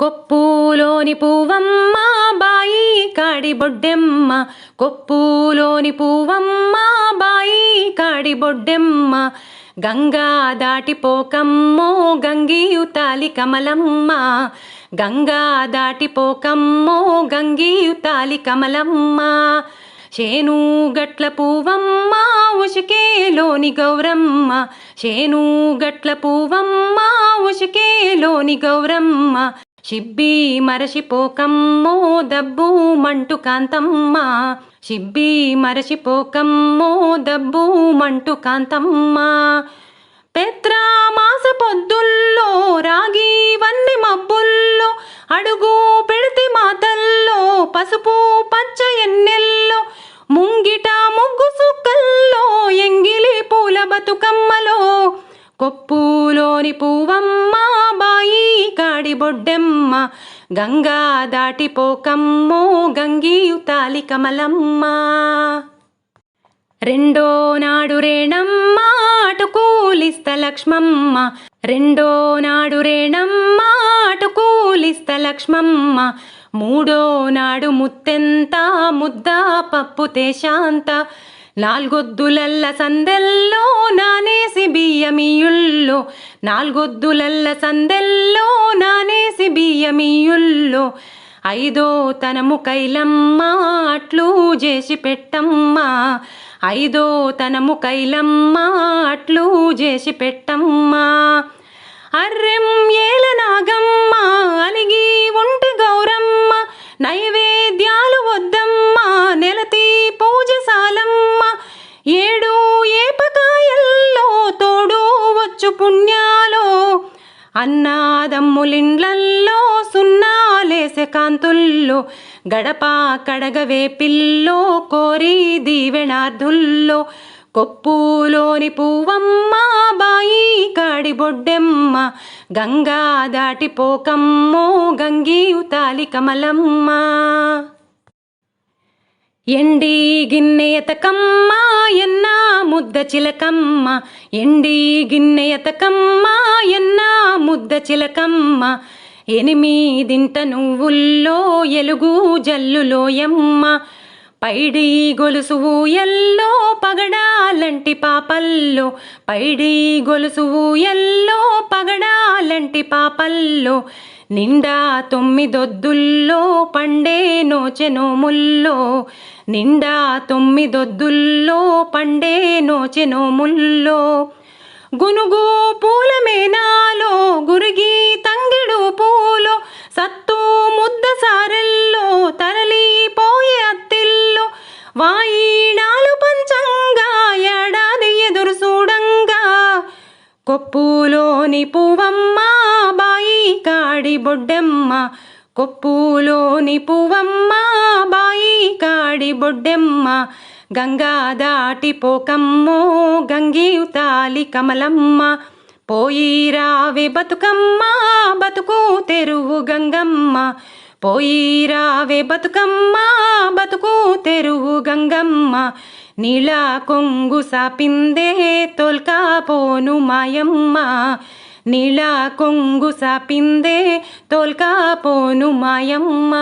కొప్పులోని పువ్వమ్మ బాయి కాడిబొడ్డెమ్మ కొప్పులోని పువ్వమ్మ బాయి కాడి బొడ్డెమ్మ. గంగా దాటిపోకమ్మో గంగియుతాలి కమలమ్మ. గంగా దాటిపోకమ్మో గంగియుతాలి కమలమ్మ. చేను గట్ల పువ్వమ్మ ఉషికేలోని గౌరమ్మ. చేను గట్ల పువ్వమ్మ ఉషికేలోని గౌరమ్మ. షిబ్బి మరసిపోకమ్మో దబ్బు మంటు కాంతమ్మ. షిబ్బి మరసిపోకమ్మో దబ్బు మంటు కాంతమ్మ. పెత్రామాస పొద్దుల్లో రాగి వన్ని మబ్బుల్లో అడుగు పెడితే మాతల్లో పసుపు పచ్చ ఎన్నెల్లో ముంగిట ముగ్గు సుక్కల్లో ఎంగిలి పూల బతుకమ్మలో కొప్పులోని పువ్వమ్మ బాయి బొడ్డెమ్మ గంగా దాటిపోకమ్మో గంగియుతాలి కమలమ్మ. రెండో నాడు రేణమ్మ అటుకూలిస్త లక్ష్మమ్మ. రెండో నాడు రేణమ్మ అటుకూలిస్త లక్ష్మమ్మ. మూడో నాడు ముత్తెంత ముద్ద పప్పు తేశాంత. నాలుగొద్దులల్ల సందెల్లో నానేసి బియ్యమియుల్లో. నాలుగొద్దులల్ల సందెల్లో నానేసి బియ్యమియుల్లో ఐదో తనము కైలమ్మ అట్లు చేసి పెట్టమ్మా ఐదో తనము కైలమ్మ అట్లు చేసి పెట్టమ్మా. అర్రెం ఏల నాగమ్మ అలిగి ఉంటి గౌరమ్మ నైవేద్యాలు వద్దమ్మ నెలతి పూజశాలమ్మ ఏడు ఏపకాయల్లో తోడు వచ్చు పుణ్య అన్నాదమ్ములిండ్లల్లో సున్నాలేసే కాంతుల్లో గడప కడగవే పిల్లో కోరి దీవెనార్థుల్లో కొప్పులోని పువ్వమ్మ బాయి కాడి బొడ్డెమ్మ గంగా దాటిపోకమ్మో గంగియుతాలి కమలమ్మ. ఎండి గిన్నె ఎతకమ్మ ఎన్న చిలకమ్మ ఎండి గిన్నె ఎతకమ్మ ఎన్న ముద్ద చిలకమ్మ. ఎనిమిదింట నువ్వుల్లో ఎలుగు జల్లులోయమ్మ. పైడి గొలుసు ఎల్లో పగడాలంటి పాపల్లో పైడి గొలుసు ఎల్లో పగడాలంటి పాపల్లో నిండా తొమ్మిదొద్దుల్లో పండే నోచెనోముల్లో నిండా తొమ్మిదొద్దుల్లో పండే నోచెనోముల్లో గునుగు పూలమేనాలో గురిగి కొప్పులోని పువ్వమ్మ బాయి కాడి బొడ్డెమ్మ. కొప్పులోని పువ్వమ్మ బాయి కాడి బొడ్డెమ్మ. గంగా దాటిపోకమ్మో గంగియుతాలి కమలమ్మ. పోయి రావి బతుకమ్మ బతుకు తెరువు గంగమ్మ. పోయి రావే బతుకమ్మ బతుకు తెరువు గంగమ్మ. నీళ్ళ కొంగు సాపిందే తోల్కా పోను మాయమ్మ. నీళ్ళ కొంగు సాపిందే తోల్కా పోను మాయమ్మ.